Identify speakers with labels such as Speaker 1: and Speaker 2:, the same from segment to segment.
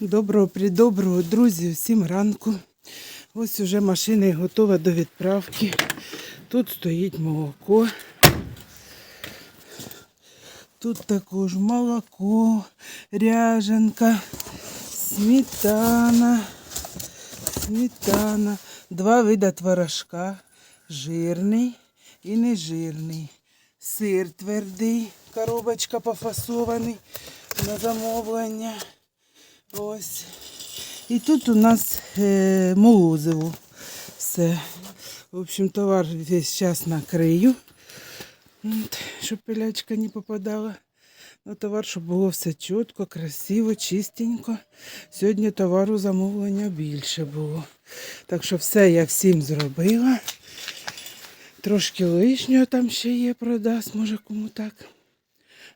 Speaker 1: Доброго придоброго, друзі, всім ранку. Ось уже машина готова до відправки. Тут стоїть молоко. Тут також молоко, ряженка, сметана, сметана, два вида творожка, жирний і нежирний. Сир твердий, коробочка пофасований на замовлення. Ось. І тут у нас е, молозиво. Все. В общем, товар весь час накрию. От, щоб пилячка не попадала. Ну, товар, щоб було все чітко, красиво, чистенько. Сьогодні товару замовлення більше було. Так що все я всім зробила. Трошки лишнього там ще є, продасть, може кому так.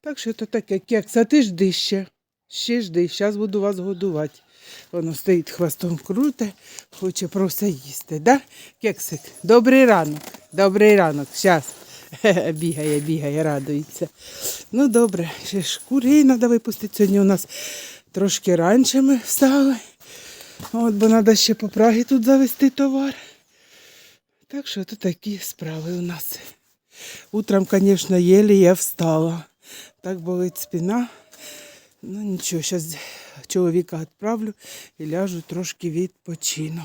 Speaker 1: Так що то таке кекс, а ти жди ще. Ще жди, зараз буду вас годувати. Воно стоїть хвостом круте, хоче про все їсти. Да? Кексик, добрий ранок. Добрий ранок. Зараз. Бігає, бігає, радується. Ну добре, ще ж курей треба випустити. Сьогодні у нас трошки раніше ми встали. От, бо треба ще по Прагі тут завести товар. Так що тут такі справи у нас. Утром, звісно, єлі я встала. Так болить спина. Ну нічого, зараз чоловіка відправлю і ляжу трошки відпочину.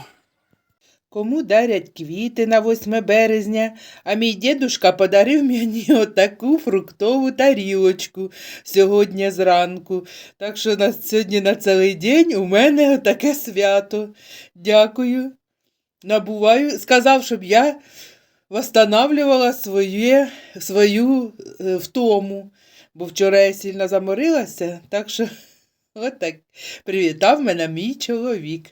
Speaker 1: Кому дарять квіти на 8 березня, а мій дідушка подарив мені отаку фруктову тарілочку сьогодні зранку. Так що на сьогодні на цілий день у мене таке свято. Дякую. Набуваю, сказав, щоб я восстанавливала своє, свою е, втому бо вчора я сильно заморилася, так що отак привітав мене мій чоловік.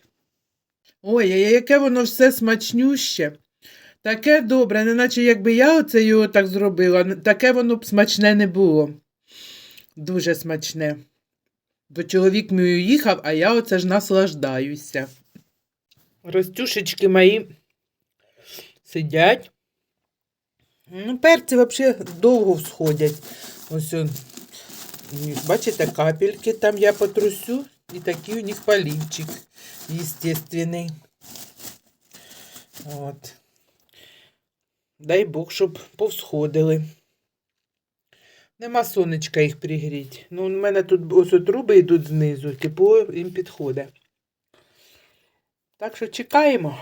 Speaker 1: Ой, яке воно все смачнюще. Таке добре, неначе якби я оце його так зробила, таке воно б смачне не було. Дуже смачне. Бо чоловік мій уїхав, а я оце ж наслаждаюся. Ростюшечки мої сидять. Ну, перці взагалі довго всходять. Ось них, бачите, капельки там я потрусю, і такий у них полівчик естественний. От. Дай Бог, щоб повсходили. Нема сонечка їх пригріть. Ну, у мене тут ось труби йдуть знизу, тепло їм підходить. Так що чекаємо.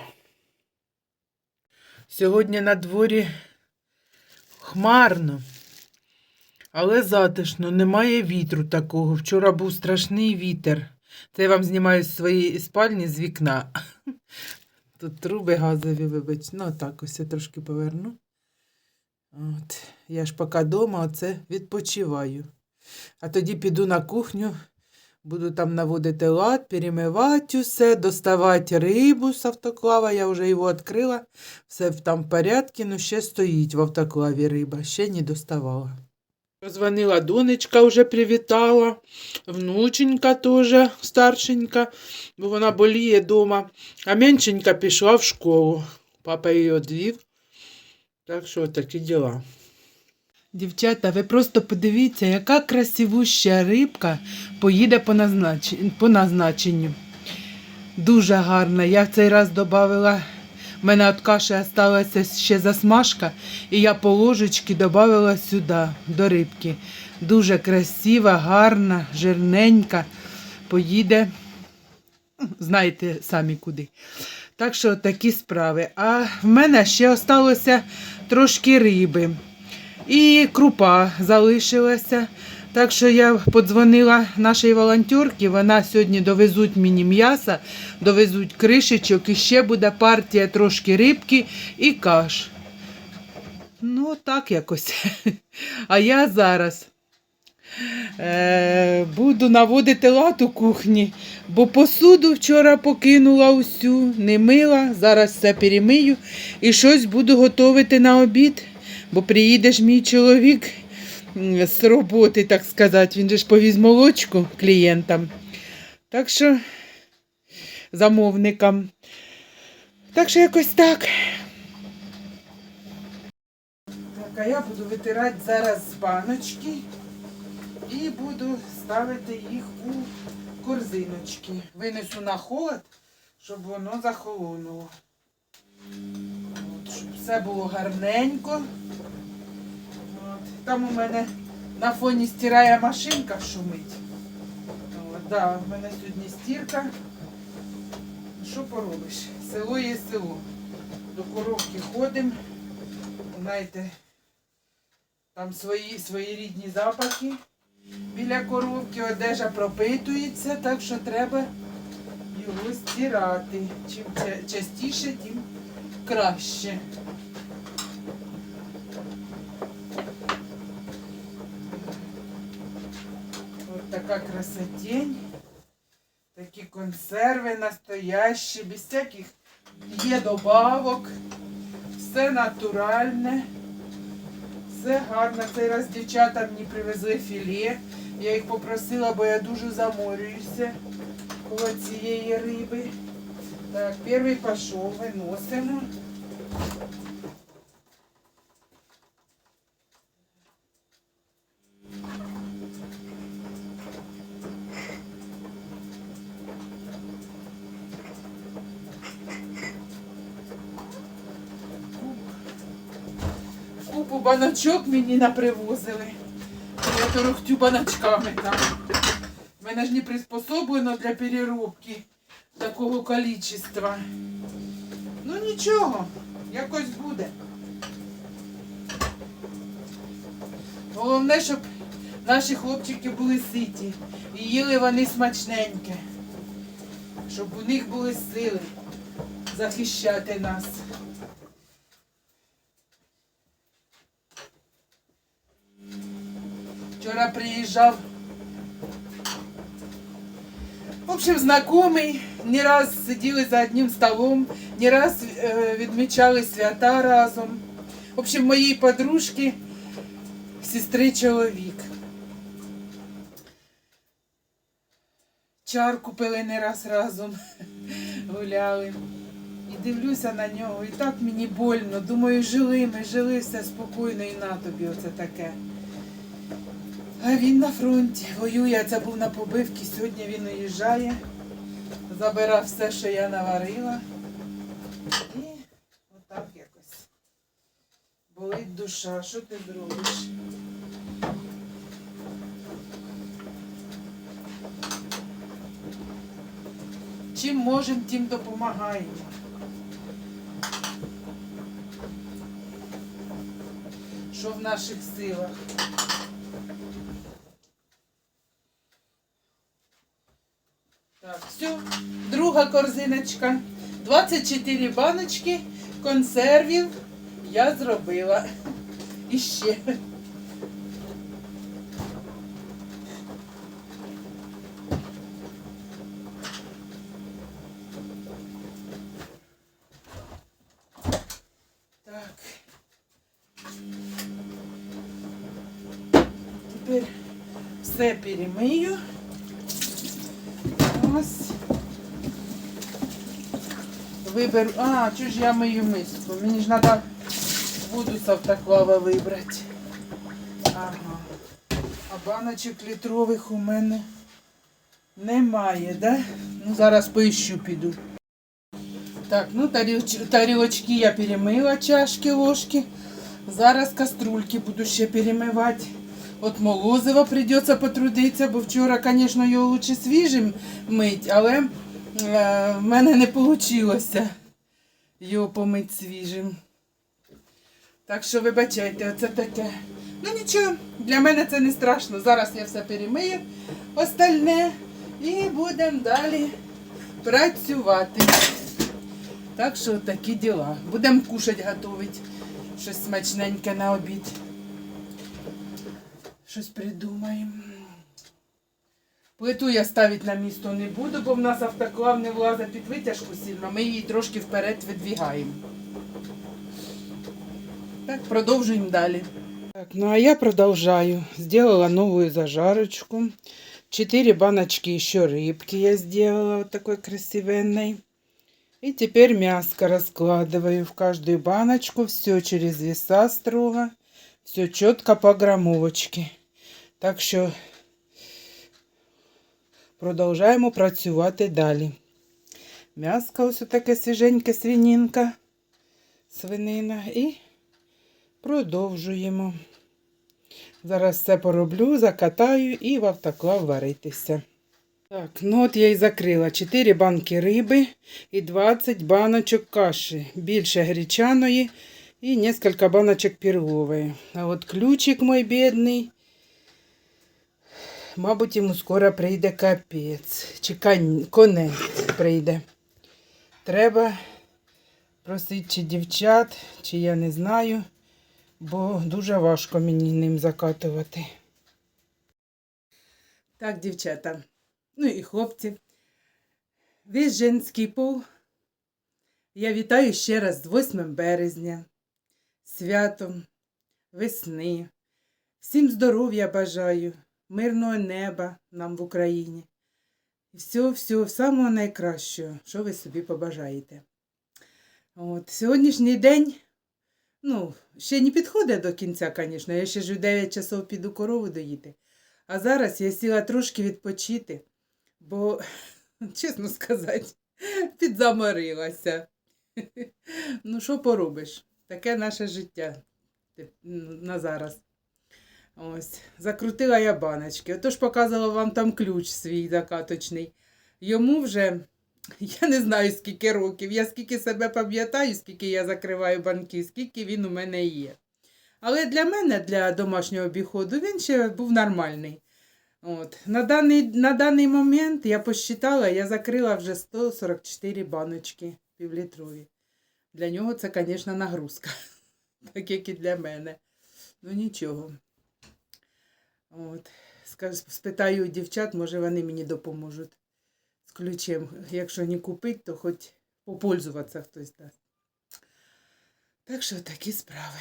Speaker 1: Сьогодні на дворі хмарно. Але затишно, немає вітру такого. Вчора був страшний вітер. Це я вам знімаю з своєї спальні з вікна. Тут труби газові, вибач. Ну, так, ось я трошки поверну. От. Я ж поки вдома оце відпочиваю. А тоді піду на кухню, буду там наводити лад, перемивати усе, доставати рибу з автоклава. Я вже його відкрила. Все там в порядку, ну ще стоїть в автоклаві риба, ще не доставала. Позвонила донечка, вже привітала, внученька теж старшенька, бо вона боліє вдома, а меншенька пішла в школу. Папа її одвів. Так що такі діла. Дівчата, ви просто подивіться, яка красивуща рибка поїде по, назнач... по назначенню. Дуже гарна. Я в цей раз додавала у мене від каші залишилася ще засмажка, і я по ложечці додала сюди, до рибки. Дуже красива, гарна, жирненька. Поїде, знаєте самі куди. Так що такі справи. А в мене ще залишилося трошки риби. І крупа залишилася. Так що я подзвонила нашій волонтерці, вона сьогодні довезуть мені м'яса, довезуть кришечок і ще буде партія трошки рибки і каш. Ну, так якось. А я зараз е, буду наводити лад у кухні, бо посуду вчора покинула усю, не мила, зараз все перемию і щось буду готувати на обід, бо приїде ж мій чоловік з роботи, так сказати. Він же ж повіз молочку клієнтам. Так що замовникам. Так що якось так. Так, а я буду витирати зараз баночки і буду ставити їх у корзиночки. Винесу на холод, щоб воно захолонуло. От, щоб все було гарненько. Там у мене на фоні стирає машинка шумить. От, да, в мене сьогодні стірка. Що поробиш? Село є село. До коровки ходимо. Знаєте, там свої, свої рідні запахи. Біля коровки одежа пропитується, так що треба його стирати. Чим частіше, тим краще. Ось така красотень. Такі консерви настоящі, без всяких є добавок. Все натуральне. Все гарно. Цей раз дівчата мені привезли філе. Я їх попросила, бо я дуже заморююся коло цієї риби. Так, перший пішов, виносимо. Баночок мені напривозили. Я торохтю баночками там. Мене ж не приспособлено для переробки такого количества. Ну нічого, якось буде. Головне, щоб наші хлопчики були ситі і їли вони смачненьке. Щоб у них були сили захищати нас. Вчора приїжджав. В общем, знайомий, не раз сиділи за одним столом, не раз е, відмічали свята разом. В общем, моїй подружки, сестри чоловік. Чарку пили не раз разом, гуляли. І дивлюся на нього, і так мені больно. Думаю, жили ми, жили все спокійно і на тобі оце таке. А він на фронті воює, це був на побивці. Сьогодні він уїжджає, забирав все, що я наварила. І отак якось. Болить душа, що ти зробиш? Чим можемо, тим допомагаємо. Що в наших силах? Так, все. Друга корзиночка. 24 баночки консервів я зробила. І ще. Так. Тепер все перемию. Ось. Виберу. А, чого ж я мию миску? Мені ж треба воду з автоклава вибрати. Ага. А баночок літрових у мене немає, да? Ну, зараз поіщу піду. Так, ну тарілочки я перемила, чашки, ложки. Зараз каструльки буду ще перемивати. От молозива придеться потрудитися, бо вчора, звісно, його лучше свіжим мить, але в мене не вийшло його помити свіжим. Так що вибачайте, оце таке. Ну нічого, для мене це не страшно. Зараз я все перемию остальне і будемо далі працювати. Так що такі діла. Будемо кушати, готувати щось смачненьке на обід. Щось придумаємо. Плиту я ставити на місто не буду, бо в нас автоклав не влазить під витяжку сильно. Ми її трошки вперед видвігаємо. Так, продовжуємо далі. Так, ну а я продолжаю. Сделала новую зажарочку. Четыре баночки еще рыбки я сделала вот такой красивенной. И теперь мяско раскладываю в каждую баночку. Все через веса строго. Все четко по граммовочке. Так что продовжаємо працювати далі. М'яско ось таке свіженьке свинінка, свинина і продовжуємо. Зараз все пороблю, закатаю і в автоклав варитися. Так, ну от я і закрила 4 банки риби і 20 баночок каші, більше гречаної і несколько баночок перлової. А от ключик мой бідний, мабуть, йому скоро прийде капець, чи конець прийде. Треба просити чи дівчат, чи я не знаю, бо дуже важко мені ним закатувати. Так, дівчата, ну і хлопці, весь женський пол. Я вітаю ще раз з 8 березня, святом, весни. Всім здоров'я бажаю, мирного неба нам в Україні. І всього, всього самого найкращого, що ви собі побажаєте. От, сьогоднішній день, ну, ще не підходить до кінця, звісно. Я ще ж у 9 часов піду корову доїти. А зараз я сіла трошки відпочити, бо, чесно сказати, підзаморилася. Ну, що поробиш? Таке наше життя на зараз. Ось, закрутила я баночки. Отож показувала вам там ключ свій закаточний. Йому вже, я не знаю скільки років. Я скільки себе пам'ятаю, скільки я закриваю банки, скільки він у мене є. Але для мене, для домашнього обіходу, він ще був нормальний. От. На, даний, на даний момент я посчитала, я закрила вже 144 баночки півлітрові. Для нього це, звісно, нагрузка, так як і для мене. Ну нічого. От. Спитаю дівчат, може вони мені допоможуть з ключем. Якщо не купити, то хоч попользуватися хтось дасть. Так що такі справи.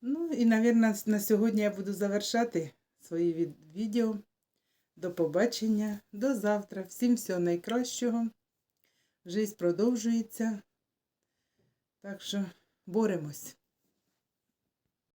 Speaker 1: Ну і, мабуть, на сьогодні я буду завершати свої від- відео. До побачення, до завтра. Всім всього найкращого. Жизнь продовжується. Так що боремось.